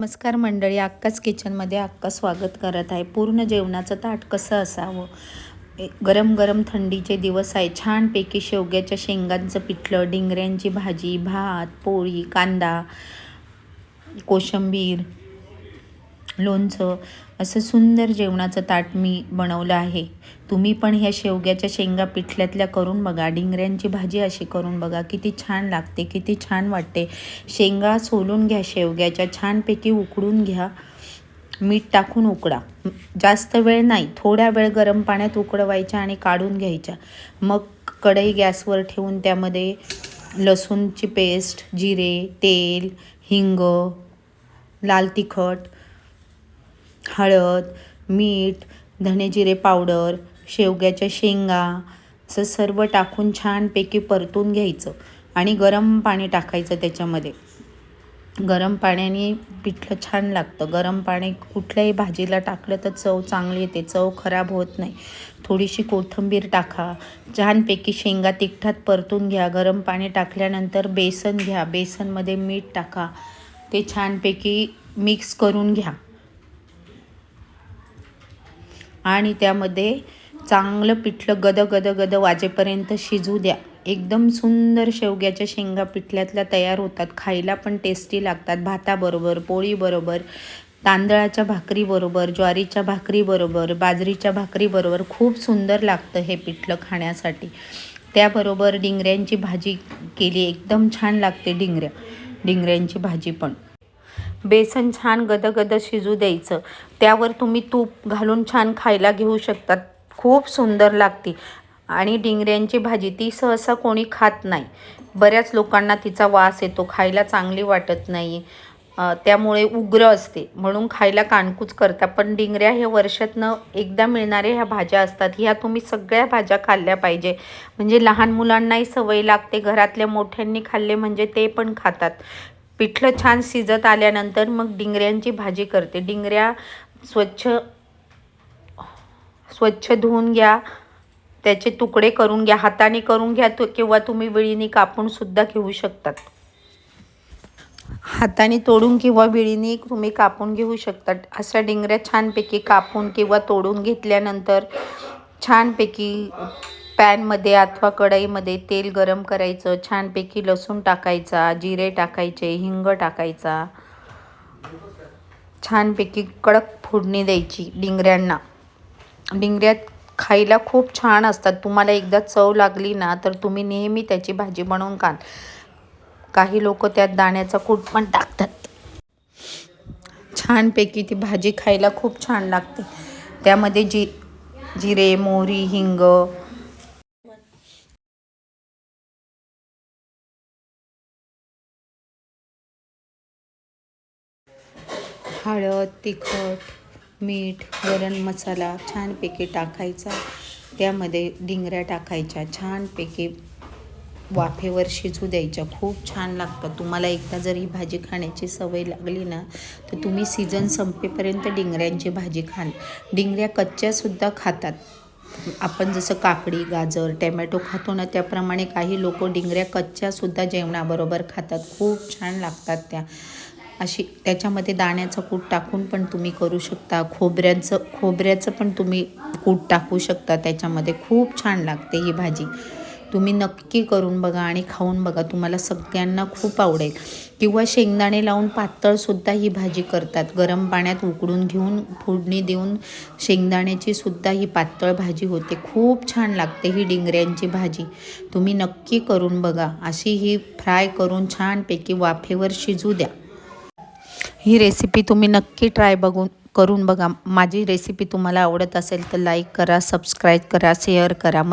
नमस्कार मंडळी अक्काच किचनमध्ये अक्का स्वागत करत आहे. पूर्ण जेवणाचं ताट कसं असावं? गरम गरम थंडीचे दिवस आहे. छानपैकी शेवग्याच्या शेंगांचं पिठलं डिंगऱ्यांची भाजी भात पोळी कांदा कोशिंबीर लोणचं असं सुंदर जेवणाचं ताट मी बनवलं आहे. तुम्ही पण ह्या शेवग्याच्या शेंगा पिठल्यातल्या करून बघा. डिंगऱ्यांची भाजी अशी करून बघा. किती छान लागते किती छान वाटते. शेंगा सोलून घ्या शेवग्याच्या. छानपैकी उकडून घ्या. मीठ टाकून उकडा. जास्त वेळ नाही. थोड्या वेळ गरम पाण्यात उकडवायच्या आणि काढून घ्यायच्या. मग कढई गॅसवर ठेवून त्यामध्ये लसूणची पेस्ट जिरे तेल हिंग लाल तिखट हळद मीठ धणेजिरे पावडर शेवग्याच्या शेंगा असं सर्व टाकून छानपैकी परतून घ्यायचं आणि गरम पाणी टाकायचं त्याच्यामध्ये. गरम पाण्याने पिठलं छान लागतं. गरम पाणी कुठल्याही भाजीला टाकलं तर चव चांगली येते. चव खराब होत नाही. थोडीशी कोथिंबीर टाका. छानपैकी शेंगा तिखटात परतून घ्या. गरम पाणी टाकल्यानंतर बेसन घ्या. बेसनमध्ये मीठ टाका. ते छानपैकी मिक्स करून घ्या. आणि त्यामध्ये चांगलं पिठलं गद गद गद वाजेपर्यंत शिजू द्या. एकदम सुंदर शेवग्याच्या शेंगा पिठल्यातल्या तयार होतात. खायला पण टेस्टी लागतात. भाताबरोबर पोळीबरोबर तांदळाच्या भाकरीबरोबर ज्वारीच्या भाकरीबरोबर बाजरीच्या भाकरीबरोबर खूप सुंदर लागतं हे पिठलं खाण्यासाठी. त्याबरोबर डिंगऱ्यांची भाजी केली. एकदम छान लागते डिंगऱ्या डिंगऱ्यांची भाजी पण. बेसन छान गदगद शिजू द्यायचं. त्यावर तुम्ही तूप घालून छान खायला घेऊ शकतात. खूप सुंदर लागते. आणि डिंगऱ्यांची भाजी ती सहसा कोणी खात नाही. बऱ्याच लोकांना तिचा वास येतो. खायला चांगली वाटत नाही. त्यामुळे उग्र असते. म्हणून खायला कानकूच करता. पण डिंगऱ्या हे वर्षातनं एकदा मिळणाऱ्या ह्या भाज्या असतात. ह्या तुम्ही सगळ्या भाज्या खाल्ल्या पाहिजे. म्हणजे लहान मुलांनाही सवय लागते. घरातल्या मोठ्यांनी खाल्ले म्हणजे ते पण खातात. पिठलं छान शिजत आल्यानंतर मग डिंगऱ्यांची भाजी करते. डिंगऱ्या स्वच्छ स्वच्छ धुवून घ्या. त्याचे तुकडे करून घ्या. हाताने करून घ्या तु किंवा तुम्ही विळीने कापूनसुद्धा घेऊ शकतात. हाताने तोडून किंवा विळीने तुम्ही कापून घेऊ शकतात. अशा डिंगऱ्या छानपैकी कापून किंवा तोडून घेतल्यानंतर छानपैकी पॅनमध्ये अथवा कढईमध्ये तेल गरम करायचं छानपैकी लसूण टाकायचा जिरे टाकायचे हिंग टाकायचा. छानपैकी कडक फोडणी द्यायची डिंगऱ्यांना. डिंगऱ्यात खायला खूप छान असतात. तुम्हाला एकदा चव लागली ना तर तुम्ही नेहमी त्याची भाजी बनवून खाल काही लोक त्यात दाण्याचा कूट पण टाकतात. छानपैकी ती भाजी खायला खूप छान लागते. त्यामध्ये जी जिरे मोहरी हिंग हळद तिखट मीठ गरम मसाला छानपैकी टाकायचा. त्यामध्ये डिंगऱ्या टाकायच्या. छानपैकी वाफेवर शिजू द्यायच्या. खूप छान लागतं. तुम्हाला एकदा जर ही भाजी खाण्याची सवय लागली ना तर तुम्ही सीझन संपेपर्यंत डिंगऱ्यांची भाजी खाल डिंगऱ्या कच्च्यासुद्धा खातात. आपण जसं काकडी गाजर टॅमॅटो खातो ना त्याप्रमाणे काही लोक डिंगऱ्या कच्च्यासुद्धा जेवणाबरोबर खातात. खूप छान लागतात त्या. अशी त्याच्यामध्ये दाण्याचं कूट टाकून पण तुम्ही करू शकता. खोबऱ्याचं खोबऱ्याचं पण तुम्ही कूट टाकू शकता. त्याच्यामध्ये खूप छान लागते ही भाजी. तुम्ही नक्की करून बघा आणि खाऊन बघा. तुम्हाला सगळ्यांना खूप आवडेल. किंवा शेंगदाणे लावून पातळसुद्धा ही भाजी करतात. गरम पाण्यात उकडून घेऊन फोडणी देऊन शेंगदाण्याची सुद्धा ही पातळ भाजी होते. खूप छान लागते ही डिंगऱ्यांची भाजी. तुम्ही नक्की करून बघा. अशी ही फ्राय करून छानपैकी वाफेवर शिजू द्या. ही रेसिपी तुम्ही नक्की ट्राय बघून करून बघा. माझी रेसिपी तुम्हाला आवडत असेल तर लाईक करा सबस्क्राईब करा शेअर करा. मग